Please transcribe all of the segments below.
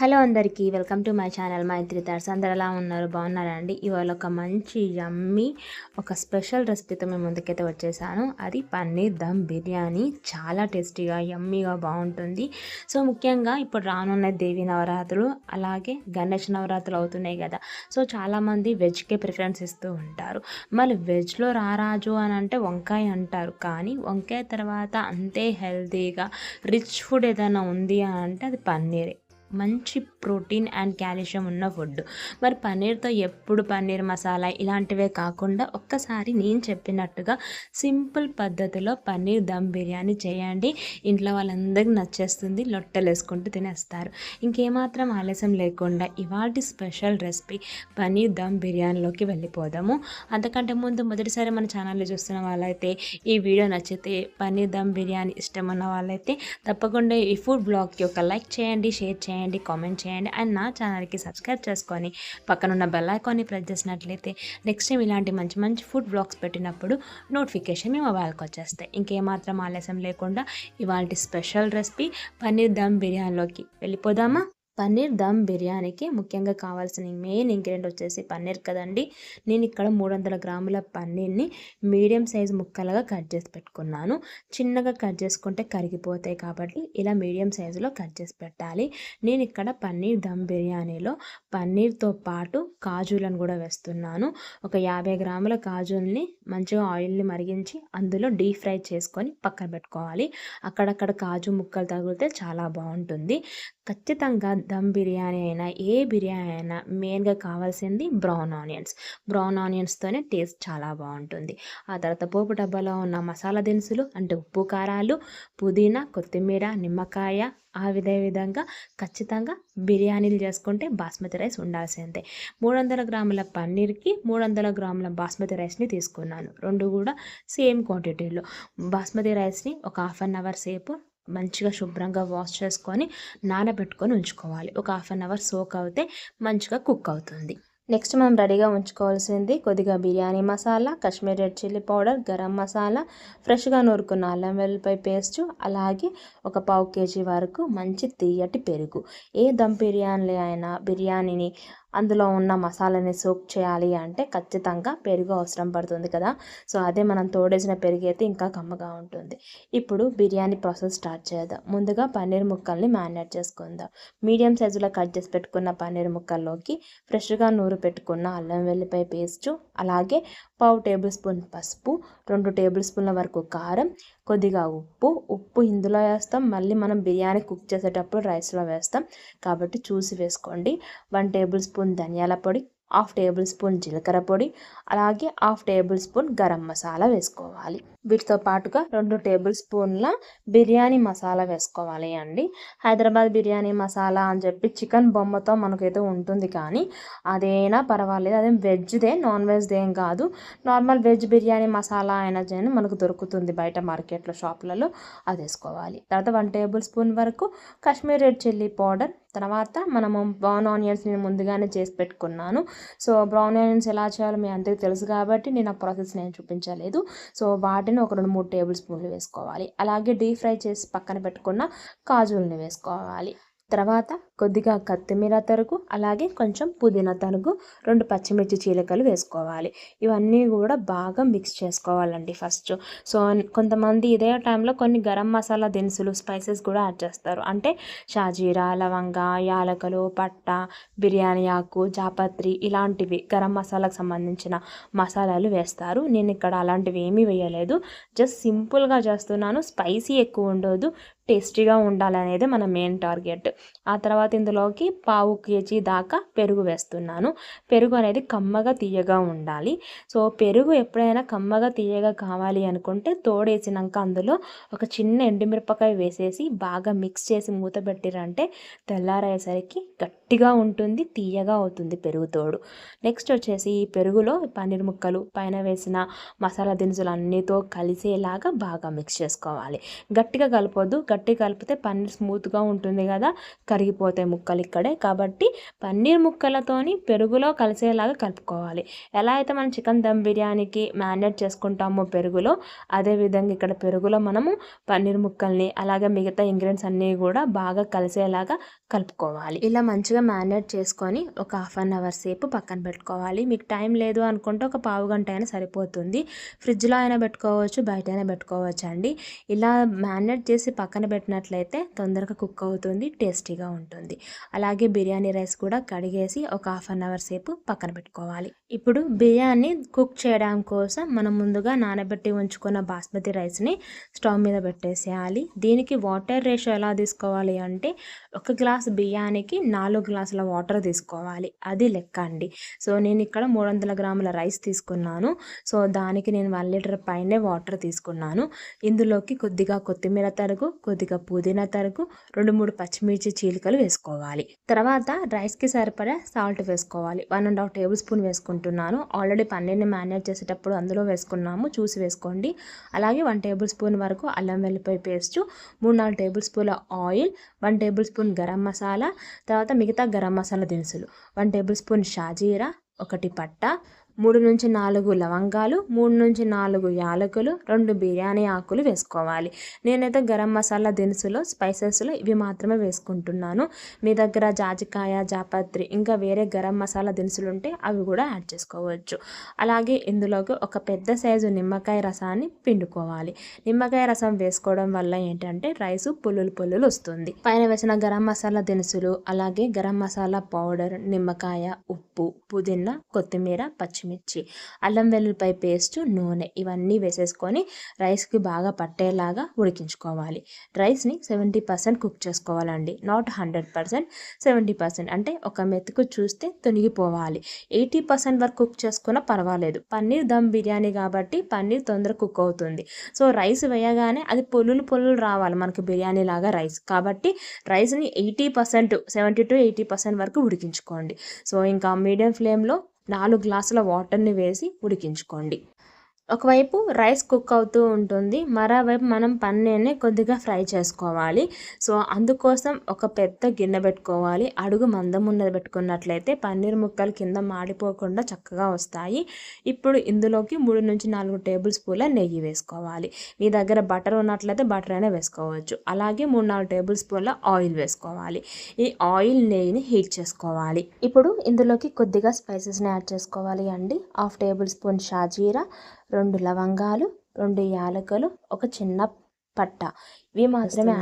Hello అందరికీ welcome to my channel Maitri Thurs అందరు ఎలా ఉన్నారు? బాగున్నారా అండి? ఇవాళ ఒక మంచి యమ్మీ ఒక స్పెషల్ రెసిపీతో మేము ముందుకైతే వచ్చేసాను. అది పన్నీర్ దమ్ బిర్యానీ. చాలా టేస్టీగా యమ్మీగా బాగుంటుంది. సో ముఖ్యంగా ఇప్పుడు రానున్న దేవి నవరాత్రులు అలాగే గణేష్ నవరాత్రులు అవుతున్నాయి కదా. సో చాలామంది వెజ్కే ప్రిఫరెన్స్ ఇస్తూ ఉంటారు. మళ్ళీ వెజ్లో రారాజు అని అంటే వంకాయ అంటారు. కానీ వంకాయ తర్వాత అంతే హెల్తీగా రిచ్ ఫుడ్ ఏదైనా ఉంది అని అంటే అది పన్నీరే. మంచి ప్రోటీన్ అండ్ కాల్షియం ఉన్న ఫుడ్. మరి పన్నీర్తో ఎప్పుడు పన్నీర్ మసాలా ఇలాంటివే కాకుండా ఒక్కసారి నేను చెప్పినట్టుగా సింపుల్ పద్ధతిలో పన్నీర్ దమ్ బిర్యానీ చేయండి. ఇంట్లో వాళ్ళందరికీ నచ్చేస్తుంది. లొట్టలు వేసుకుంటూ తినేస్తారు. ఇంకేమాత్రం ఆలస్యం లేకుండా ఇవాటి స్పెషల్ రెసిపీ పన్నీర్ దమ్ బిర్యానీలోకి వెళ్ళిపోదాము. అంతకంటే ముందు మొదటిసారి మన ఛానల్లో చూస్తున్న వాళ్ళైతే ఈ వీడియో నచ్చితే పన్నీర్ దమ్ బిర్యానీ ఇష్టం ఉన్న వాళ్ళైతే తప్పకుండా ఈ ఫుడ్ బ్లాగ్కి ఒక లైక్ చేయండి షేర్ చేయండి. చేయండి కామెంట్ చేయండి అండ్ నా ఛానల్కి సబ్స్క్రైబ్ చేసుకొని పక్కనున్న బెల్ ఐకాన్ని ప్రెస్ చేసినట్లయితే నెక్స్ట్ టైం ఇలాంటి మంచి మంచి ఫుడ్ బ్లాగ్స్ పెట్టినప్పుడు నోటిఫికేషన్ మీ మొబైల్కి వచ్చేస్తాయి. ఇంకేమాత్రం ఆలస్యం లేకుండా ఇవాళ స్పెషల్ రెసిపీ పన్నీర్ దమ్ బిర్యానీలోకి వెళ్ళిపోదామా? పన్నీర్ దమ్ బిర్యానీకి ముఖ్యంగా కావాల్సిన మెయిన్ ఇంగ్రీడియంట్ వచ్చేసి పన్నీర్ కదండి. నేను ఇక్కడ మూడు వందల గ్రాముల పన్నీర్ని మీడియం సైజ్ ముక్కలుగా కట్ చేసి పెట్టుకున్నాను. చిన్నగా కట్ చేసుకుంటే కరిగిపోతాయి కాబట్టి ఇలా మీడియం సైజులో కట్ చేసి పెట్టాలి. నేను ఇక్కడ పన్నీర్ దమ్ బిర్యానీలో పన్నీర్తో పాటు కాజులను కూడా వేస్తున్నాను. ఒక యాభై గ్రాముల కాజుల్ని మంచిగా ఆయిల్ని మరిగించి అందులో డీప్ ఫ్రై చేసుకొని పక్కన పెట్టుకోవాలి. అక్కడక్కడ కాజు ముక్కలు తగిలితే చాలా బాగుంటుంది. ఖచ్చితంగా దమ్ బిర్యానీ అయినా ఏ బిర్యానీ అయినా మెయిన్గా కావాల్సింది బ్రౌన్ ఆనియన్స్. బ్రౌన్ ఆనియన్స్తోనే టేస్ట్ చాలా బాగుంటుంది. ఆ తర్వాత పోపు డబ్బాలో ఉన్న మసాలా దినుసులు అంటే ఉప్పు కారాలు పుదీనా కొత్తిమీర నిమ్మకాయ ఆ విధే విధంగా ఖచ్చితంగా బిర్యానీలు చేసుకుంటే బాస్మతి రైస్ ఉండాల్సిందే. మూడు వందల గ్రాముల పన్నీర్కి మూడు వందల గ్రాముల బాస్మతి రైస్ని తీసుకున్నాను. రెండు కూడా సేమ్ క్వాంటిటీలో. బాస్మతి రైస్ని ఒక హాఫ్ అన్ అవర్ సేపు మంచిగా శుభ్రంగా వాష్ చేసుకొని నానబెట్టుకొని ఉంచుకోవాలి. ఒక హాఫ్ అన్ అవర్ సోక్ అవుతే మంచిగా కుక్ అవుతుంది. నెక్స్ట్ మనం రెడీగా ఉంచుకోవాల్సింది కొద్దిగా biryani masala Kashmir red chilli powder garam masala ఫ్రెష్గా నూరుకున్న అల్లం వెల్లిపాయ పేస్ట్ అలాగే ఒక పావు కేజీ వరకు మంచి తీయటి పెరుగు. ఏ దమ్ బిర్యానీ అయినా బిర్యానీని అందులో ఉన్న మసాలాని సోక్ చేయాలి అంటే ఖచ్చితంగా పెరుగు అవసరం పడుతుంది కదా. సో అదే మనం తోడేసిన పెరుగు అయితే ఇంకా కమ్మగా ఉంటుంది. ఇప్పుడు బిర్యానీ ప్రాసెస్ స్టార్ట్ చేద్దాం. ముందుగా పన్నీర్ ముక్కల్ని మ్యారినేట్ చేసుకుందాం. మీడియం సైజులో కట్ చేసి పెట్టుకున్న పన్నీర్ ముక్కల్లోకి ఫ్రెష్గా నూరు పెట్టుకున్న అల్లం వెల్లిపాయ పేస్టు అలాగే పావు టేబుల్ స్పూన్ పసుపు రెండు టేబుల్ స్పూన్ల వరకు కారం కొద్దిగా ఉప్పు. ఉప్పు ఇందులో వేస్తాం. మళ్ళీ మనం బిర్యానీ కుక్ చేసేటప్పుడు రైస్లో వేస్తాం. కాబట్టి చూసి వేసుకోండి. వన్ టేబుల్ స్పూన్ ధనియాల పొడి హాఫ్ టేబుల్ స్పూన్ జీలకర్ర పొడి అలాగే half table spoon garam masala వేసుకోవాలి. వీటితో పాటుగా రెండు టేబుల్ స్పూన్ల బిర్యానీ మసాలా వేసుకోవాలి అండి. హైదరాబాద్ బిర్యానీ మసాలా అని చెప్పి చికెన్ బొమ్మతో మనకైతే ఉంటుంది కానీ అదేనా పర్వాలేదు. అదేం వెజ్దే నాన్ వెజ్దేం కాదు. నార్మల్ వెజ్ బిర్యానీ మసాలా అయినా చేయని మనకు దొరుకుతుంది బయట మార్కెట్లో షాపులలో. అది వేసుకోవాలి. తర్వాత వన్ టేబుల్ స్పూన్ వరకు కాశ్మీర్ రెడ్ చిల్లీ పౌడర్ తర్వాత మనము బ్రౌన్ ఆనియన్స్ నేను ముందుగానే చేసి పెట్టుకున్నాను. సో బ్రౌన్ ఆనియన్స్ ఎలా చేయాలో మీ అందరికీ తెలుసు కాబట్టి నేను ఆ ప్రాసెస్ నేను చూపించలేదు. సో వాటిని ఒక రెండు మూడు టేబుల్ స్పూన్లు వేసుకోవాలి. అలాగే డీప్ ఫ్రై చేసి పక్కన పెట్టుకున్న కాజుల్ని వేసుకోవాలి. తర్వాత కొద్దిగా కొత్తిమీర తరుగు అలాగే కొంచెం పుదీనా తరుగు రెండు పచ్చిమిర్చి చీలకలు వేసుకోవాలి. ఇవన్నీ కూడా బాగా మిక్స్ చేసుకోవాలండి ఫస్ట్ సో కొంతమంది ఇదే టైంలో కొన్ని గరం మసాలా దినుసులు స్పైసెస్ కూడా యాడ్ చేస్తారు. అంటే షాజీరా లవంగ యాలకలు పట్ట బిర్యానీ ఆకు జాపత్రి ఇలాంటివి గరం మసాలాకు సంబంధించిన మసాలాలు వేస్తారు. నేను ఇక్కడ అలాంటివి ఏమీ వేయలేదు. జస్ట్ సింపుల్గా చేస్తున్నాను. స్పైసీ ఎక్కువ ఉండదు. టేస్టీగా ఉండాలనేది మన మెయిన్ టార్గెట్. ఆ తర్వాత ఇందులోకి పావు కేజీ దాకా పెరుగు వేస్తున్నాను. పెరుగు అనేది కమ్మగా తీయగా ఉండాలి. సో పెరుగు ఎప్పుడైనా కమ్మగా తీయగా కావాలి అనుకుంటే తోడేసినాక అందులో ఒక చిన్న ఎండుమిరపకాయ వేసేసి బాగా మిక్స్ చేసి మూత పెట్టిరంటే తెల్లారయ్యేసరికి గట్టిగా ఉంటుంది తీయగా అవుతుంది పెరుగు తోడు. నెక్స్ట్ వచ్చేసి ఈ పెరుగులో పన్నీర్ ముక్కలు పైన వేసిన మసాలా దినుసులు అన్నితో కలిసేలాగా బాగా మిక్స్ చేసుకోవాలి. గట్టిగా కలపొద్దు గట్టి కలిపితే పన్నీర్ స్మూత్గా ఉంటుంది కదా కరిగిపోతాయి ముక్కలు ఇక్కడే. కాబట్టి పన్నీర్ ముక్కలతోని పెరుగులో కలిసేలాగా కలుపుకోవాలి. ఎలా అయితే మనం చికెన్ దమ్ బిర్యానీకి మ్యారినేట్ చేసుకుంటామో పెరుగులో అదేవిధంగా ఇక్కడ పెరుగులో మనము పన్నీర్ ముక్కల్ని అలాగే మిగతా ఇంగ్రీడియంట్స్ అన్నీ కూడా బాగా కలిసేలాగా కలుపుకోవాలి. ఇలా మంచిగా మ్యారినేట్ చేసుకొని ఒక హాఫ్ అన్ అవర్ సేపు పక్కన పెట్టుకోవాలి. మీకు టైం లేదు అనుకుంటే ఒక పావు గంట అయినా సరిపోతుంది. ఫ్రిడ్జ్లో అయినా పెట్టుకోవచ్చు బయట అయినా పెట్టుకోవచ్చు అండి ఇలా మ్యారినేట్ చేసి పక్కన పెట్టినట్లయితే తొందరగా కుక్ అవుతుంది టేస్టీగా ఉంటుంది. అలాగే బిర్యానీ రైస్ కూడా కడిగేసి ఒక హాఫ్ అన్ అవర్ సేపు పక్కన పెట్టుకోవాలి. ఇప్పుడు బియ్యాన్ని కుక్ చేయడం కోసం మనం ముందుగా నానబెట్టి ఉంచుకున్న బాస్మతి రైస్ని స్టవ్ మీద పెట్టేసేయాలి. దీనికి వాటర్ రేషియో ఎలా తీసుకోవాలి అంటే ఒక గ్లాస్ బియ్యానికి నాలుగు గ్లాసుల వాటర్ తీసుకోవాలి. అది లెక్క అండి. సో నేను ఇక్కడ మూడు వందల గ్రాముల రైస్ తీసుకున్నాను. సో దానికి నేను వన్ లీటర్ పైనే వాటర్ తీసుకున్నాను. ఇందులోకి కొద్దిగా కొత్తిమీర తరుగు కొద్దిగా పుదీనా తరుగు రెండు మూడు పచ్చిమిర్చి చీలికలు వేసుకోవాలి. తర్వాత రైస్కి సరిపడా సాల్ట్ వేసుకోవాలి. One and half table spoon వేసుకుంటున్నాను. ఆల్రెడీ పన్నీర్ని మ్యారినేట్ చేసేటప్పుడు అందులో వేసుకున్నాము. చూసి వేసుకోండి. అలాగే వన్ టేబుల్ స్పూన్ వరకు అల్లం వెల్లిపాయ పేస్ట్ మూడు నాలుగు టేబుల్ స్పూన్ల oil one table spoon garam masala తర్వాత మిగతా గరం మసాలా దినుసులు వన్ టేబుల్ స్పూన్ షాజీరా ఒకటి పట్ట మూడు నుంచి నాలుగు లవంగాలు మూడు నుంచి నాలుగు యాలకులు రెండు బిర్యానీ ఆకులు వేసుకోవాలి. నేనైతే గరం మసాలా దినుసులు స్పైసెస్లో ఇవి మాత్రమే వేసుకుంటున్నాను. మీ దగ్గర జాజికాయ జాపత్రి ఇంకా వేరే గరం మసాలా దినుసులు ఉంటే అవి కూడా యాడ్ చేసుకోవచ్చు. అలాగే ఇందులోకి ఒక పెద్ద సైజు నిమ్మకాయ రసాన్ని పిండుకోవాలి. నిమ్మకాయ రసం వేసుకోవడం వల్ల ఏంటంటే రైస్ పుల్లులు పుల్లులు వస్తుంది. పైన వేసిన గరం మసాలా దినుసులు అలాగే గరం మసాలా పౌడర్ నిమ్మకాయ ఉప్పు పుదీనా కొత్తిమీర పచ్చిమిర్చి పచ్చిమిర్చి అల్లం వెల్లుల్లిపాయ పేస్ట్ నూనె ఇవన్నీ వేసేసుకొని రైస్కి బాగా పట్టేలాగా ఉడికించుకోవాలి. రైస్ని సెవెంటీ పర్సెంట్ కుక్ చేసుకోవాలండి. Not hundred percent seventy percent అంటే ఒక మెతుకు చూస్తే తొనిగిపోవాలి. ఎయిటీ పర్సెంట్ వరకు కుక్ చేసుకున్నా పర్వాలేదు. పన్నీర్ దమ్ బిర్యానీ కాబట్టి పన్నీర్ తొందర కుక్ అవుతుంది. సో రైస్ వేయగానే అది పొల్లులు పొల్లులు రావాలి మనకు బిర్యానీ లాగా రైస్. కాబట్టి రైస్ని eighty percent seventy to eighty percent వరకు ఉడికించుకోండి. సో ఇంకా మీడియం ఫ్లేమ్లో నాలుగు గ్లాసుల వాటర్ని వేసి ఉడికించుకోండి. ఒకవైపు రైస్ కుక్ అవుతూ ఉంటుంది మరోవైపు మనం పన్నీర్ని కొద్దిగా ఫ్రై చేసుకోవాలి. సో అందుకోసం ఒక పెద్ద గిన్నె పెట్టుకోవాలి. అడుగు మందం ఉన్నది పెట్టుకున్నట్లయితే పన్నీర్ ముక్కలు కింద మాడిపోకుండా చక్కగా వస్తాయి. ఇప్పుడు ఇందులోకి మూడు నుంచి నాలుగు టేబుల్ స్పూన్ల నెయ్యి వేసుకోవాలి. మీ దగ్గర బటర్ ఉన్నట్లయితే బటర్ అయినా వేసుకోవచ్చు. అలాగే మూడు నాలుగు టేబుల్ స్పూన్ల ఆయిల్ వేసుకోవాలి. ఈ ఆయిల్ నెయ్యిని హీట్ చేసుకోవాలి. ఇప్పుడు ఇందులోకి కొద్దిగా స్పైసెస్ని యాడ్ చేసుకోవాలి అండి. హాఫ్ టేబుల్ స్పూన్ షాజీరా రెండు లవంగాలు రెండు యాలకులు ఒక చిన్న పట్ట. ఇవి మాత్రమే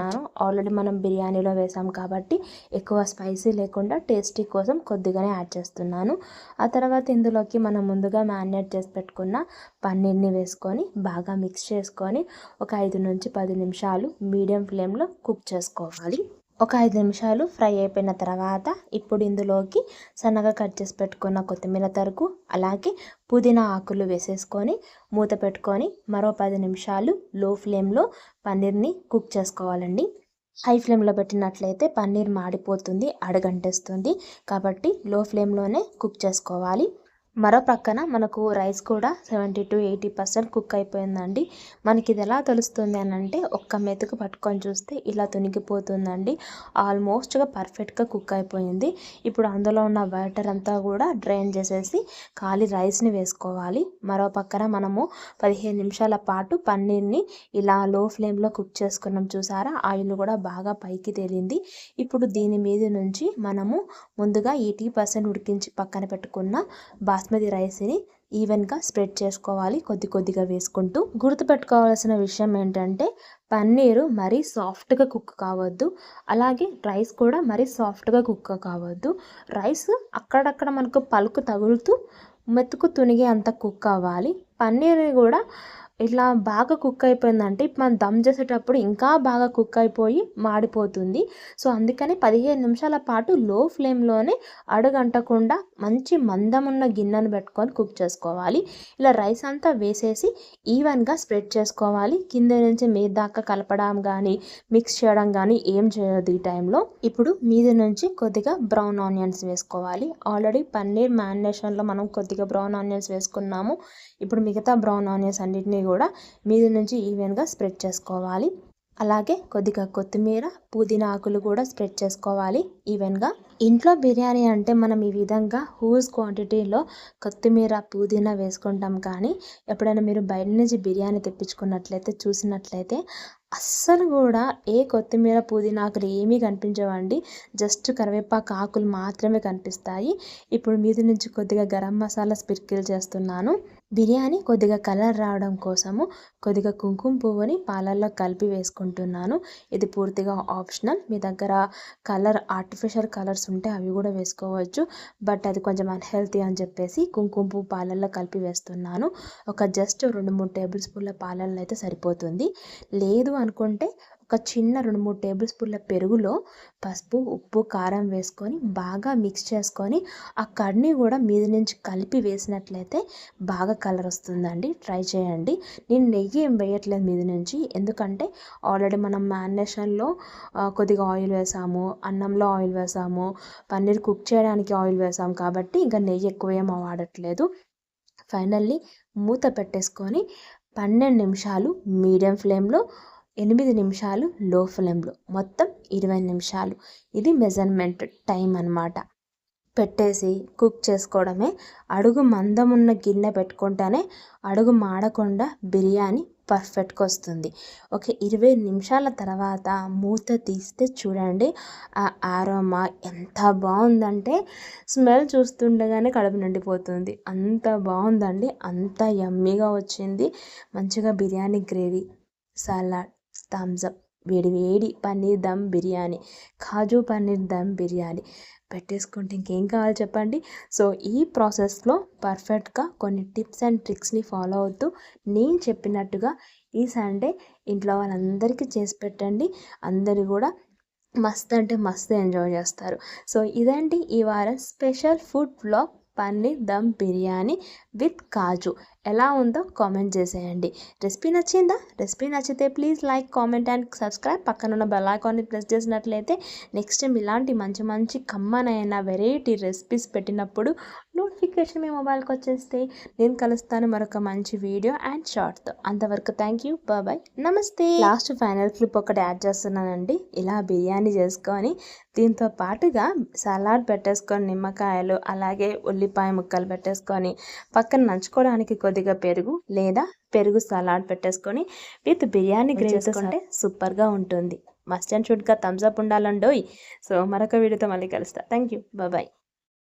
ఆల్రెడీ మనం బిర్యానీలో వేసాం కాబట్టి ఎక్కువ స్పైసీ లేకుండా టేస్టీ కోసం కొద్దిగానే యాడ్ చేస్తున్నాను. ఆ తర్వాత ఇందులోకి మనం ముందుగా మ్యారినేట్ చేసి పెట్టుకున్న పన్నీర్ని వేసుకొని బాగా మిక్స్ చేసుకొని ఒక ఐదు నుంచి పది నిమిషాలు మీడియం ఫ్లేమ్లో కుక్ చేసుకోవాలి. ఒక ఐదు నిమిషాలు ఫ్రై అయిపోయిన తర్వాత ఇప్పుడు ఇందులోకి సన్నగా కట్ చేసి పెట్టుకున్న కొత్తిమీర తరుకు అలాగే పుదీనా ఆకులు వేసేసుకొని మూత పెట్టుకొని మరో పది నిమిషాలు లో ఫ్లేమ్లో పన్నీర్ని కుక్ చేసుకోవాలండి. హై ఫ్లేమ్లో పెట్టినట్లయితే పన్నీర్ మాడిపోతుంది అడగంటేస్తుంది కాబట్టి లో ఫ్లేమ్లోనే కుక్ చేసుకోవాలి. మరో పక్కన మనకు రైస్ కూడా seventy to eighty percent cook అయిపోయిందండి. మనకి ఇది ఎలా తెలుస్తుంది అని అంటే ఒక్క మెతుకు పట్టుకొని చూస్తే ఇలా తునిగిపోతుందండి. ఆల్మోస్ట్గా పర్ఫెక్ట్గా కుక్ అయిపోయింది. ఇప్పుడు అందులో ఉన్న వాటర్ అంతా కూడా డ్రైన్ చేసేసి ఖాళీ రైస్ని వేసుకోవాలి. మరో పక్కన మనము పదిహేను నిమిషాల పాటు పన్నీర్ని ఇలా లో ఫ్లేమ్లో కుక్ చేసుకున్నాం చూసారా? ఆయిల్ కూడా బాగా పైకి తేలింది. ఇప్పుడు దీని మీద నుంచి మనము ముందుగా ఎయిటీ పర్సెంట్ ఉడికించి పక్కన పెట్టుకున్న బాస్ బాస్మతి రైస్ని ఈవెన్గా స్ప్రెడ్ చేసుకోవాలి. కొద్ది కొద్దిగా వేసుకుంటూ గుర్తుపెట్టుకోవాల్సిన విషయం ఏంటంటే పన్నీరు మరీ సాఫ్ట్గా కుక్ కావద్దు. అలాగే రైస్ కూడా మరీ సాఫ్ట్గా కుక్ కావద్దు. రైస్ అక్కడక్కడ మనకు పలుకు తగులుతూ మెతుకు తునిగే అంత కుక్ అవ్వాలి. పన్నీర్ని కూడా ఇట్లా బాగా కుక్ అయిపోయిందంటే ఇప్పుడు మనం దమ్ చేసేటప్పుడు ఇంకా బాగా కుక్ అయిపోయి మాడిపోతుంది. సో అందుకని పదిహేను నిమిషాల పాటు లో ఫ్లేమ్లోనే అడుగంటకుండా మంచి మందం ఉన్న గిన్నెను పెట్టుకొని కుక్ చేసుకోవాలి. ఇలా రైస్ అంతా వేసేసి ఈవెన్గా స్ప్రెడ్ చేసుకోవాలి. కింద నుంచి మీద దాకా కలపడం కానీ మిక్స్ చేయడం కానీ ఏం చేయదు ఈ టైంలో. ఇప్పుడు మీద నుంచి కొద్దిగా బ్రౌన్ ఆనియన్స్ వేసుకోవాలి. ఆల్రెడీ పన్నీర్ మ్యారినేషన్లో మనం కొద్దిగా బ్రౌన్ ఆనియన్స్ వేసుకున్నాము. ఇప్పుడు మిగతా బ్రౌన్ ఆనియన్స్ అన్నిటినీ కూడా మీద నుంచి ఈవెన్గా స్ప్రెడ్ చేసుకోవాలి. అలాగే కొద్దిగా కొత్తిమీర పుదీనా ఆకులు కూడా స్ప్రెడ్ చేసుకోవాలి ఈవెన్గా. ఇంట్లో బిర్యానీ అంటే మనం ఈ విధంగా హూజ్ క్వాంటిటీలో కొత్తిమీర పుదీనా వేసుకుంటాం కానీ ఎప్పుడైనా మీరు బయట నుంచి బిర్యానీ తెప్పించుకున్నట్లయితే చూసినట్లయితే అస్సలు కూడా ఏ కొత్తిమీర పుదీనాకులు ఏమీ కనిపించవండి. జస్ట్ కరివేపాకు ఆకులు మాత్రమే కనిపిస్తాయి. ఇప్పుడు మీది నుంచి కొద్దిగా గరం మసాలా స్పిర్కిల్ చేస్తున్నాను. బిర్యానీ కొద్దిగా కలర్ రావడం కోసము కొద్దిగా కుంకుమ పువ్వుని పాలల్లో కలిపి వేసుకుంటున్నాను. ఇది పూర్తిగా ఆప్షనల్. మీ దగ్గర కలర్ ఆర్టిఫిషియల్ కలర్స్ ఉంటే అవి కూడా వేసుకోవచ్చు. బట్ అది కొంచెం అన్హెల్తీ అని చెప్పేసి కుంకుమ పువ్వు పాలల్లో కలిపి వేస్తున్నాను. ఒక జస్ట్ రెండు మూడు టేబుల్ స్పూన్ల పాలల్లో అయితే సరిపోతుంది. లేదు అనుకుంటే ఒక చిన్న రెండు మూడు టేబుల్ స్పూన్ల పెరుగులో పసుపు ఉప్పు కారం వేసుకొని బాగా మిక్స్ చేసుకొని ఆ కర్నీ కూడా మీద నుంచి కలిపి వేసినట్లయితే బాగా కలర్ వస్తుందండి. ట్రై చేయండి. నేను నెయ్యి ఏం వేయట్లేదు మీద నుంచి. ఎందుకంటే ఆల్రెడీ మనం మ్యారినేషన్లో కొద్దిగా ఆయిల్ వేసాము అన్నంలో ఆయిల్ వేసాము పన్నీర్ కుక్ చేయడానికి ఆయిల్ వేసాము కాబట్టి ఇంకా నెయ్యి ఎక్కువ ఏం వాడట్లేదు. ఫైనల్లీ మూత పెట్టేసుకొని పన్నెండు నిమిషాలు మీడియం ఫ్లేమ్లో ఎనిమిది నిమిషాలు లో ఫ్లేమ్లో. మొత్తం ఇరవై నిమిషాలు. ఇది మెజర్మెంట్ టైం అన్నమాట. పెట్టేసి కుక్ చేసుకోవడమే. అడుగు మందం ఉన్న గిన్నె పెట్టుకుంటేనే అడుగు మాడకుండా బిర్యానీ పర్ఫెక్ట్గా వస్తుంది. ఒక ఇరవై నిమిషాల తర్వాత మూత తీస్తే చూడండి ఆ ఆరోమా ఎంత బాగుందంటే స్మెల్ చూస్తుండగానే కడుపు నిండిపోతుంది. అంత బాగుందండి. అంత యమ్మీగా వచ్చింది. మంచిగా బిర్యానీ గ్రేవీ సలాడ్. థమ్స్అప్ వేడి వేడి పన్నీర్ దమ్ బిర్యానీ. కాజు పన్నీర్ దమ్ బిర్యానీ. పెట్టేసుకుంటే ఇంకేం కావాలి చెప్పండి? సో ఈ ప్రాసెస్లో పర్ఫెక్ట్గా కొన్ని టిప్స్ అండ్ ట్రిక్స్ని ఫాలో అవుతూ నేను చెప్పినట్టుగా ఈ సండే ఇంట్లో వాళ్ళందరికీ చేసి పెట్టండి. అందరూ కూడా మస్త్ అంటే మస్తు ఎంజాయ్ చేస్తారు. సో ఇదండి ఈ వారం special food blog. Paneer dum biryani with kaju. ఎలా ఉందో కామెంట్ చేసేయండి. రెసిపీ నచ్చిందా? రెసిపీ నచ్చితే please like comment and subscribe. పక్కన ఉన్న బెల్ ఐకాన్ని ప్రెస్ చేసినట్లయితే నెక్స్ట్ టైం ఇలాంటి మంచి మంచి కమ్మనైన వెరైటీ రెసిపీస్ పెట్టినప్పుడు నోటిఫికేషన్ మీ మొబైల్కి వచ్చేస్తే నేను కలుస్తాను మరొక మంచి వీడియో అండ్ షార్ట్తో. అంతవరకు థ్యాంక్ యూ. బాయ్ నమస్తే. లాస్ట్ ఫైనల్ క్లిప్ ఒకటి యాడ్ చేస్తున్నానండి. ఇలా బిర్యానీ చేసుకొని దీంతో పాటుగా సలాడ్ పెట్టేసుకొని నిమ్మకాయలు అలాగే ఉల్లిపాయ ముక్కలు పెట్టేసుకొని పక్కన నంచుకోవడానికి కొద్దిగా పెరుగు లేదా పెరుగు సలాడ్ పెట్టేసుకొని విత్ బిర్యానీ గ్రేవీ చేసుకుంటే సూపర్గా ఉంటుంది. మస్ట్ అండ్ షుడ్గా థమ్స్అప్ ఉండాలండోయ్ సో మరొక వీడియోతో మళ్ళీ కలుస్తా. Thank you bye.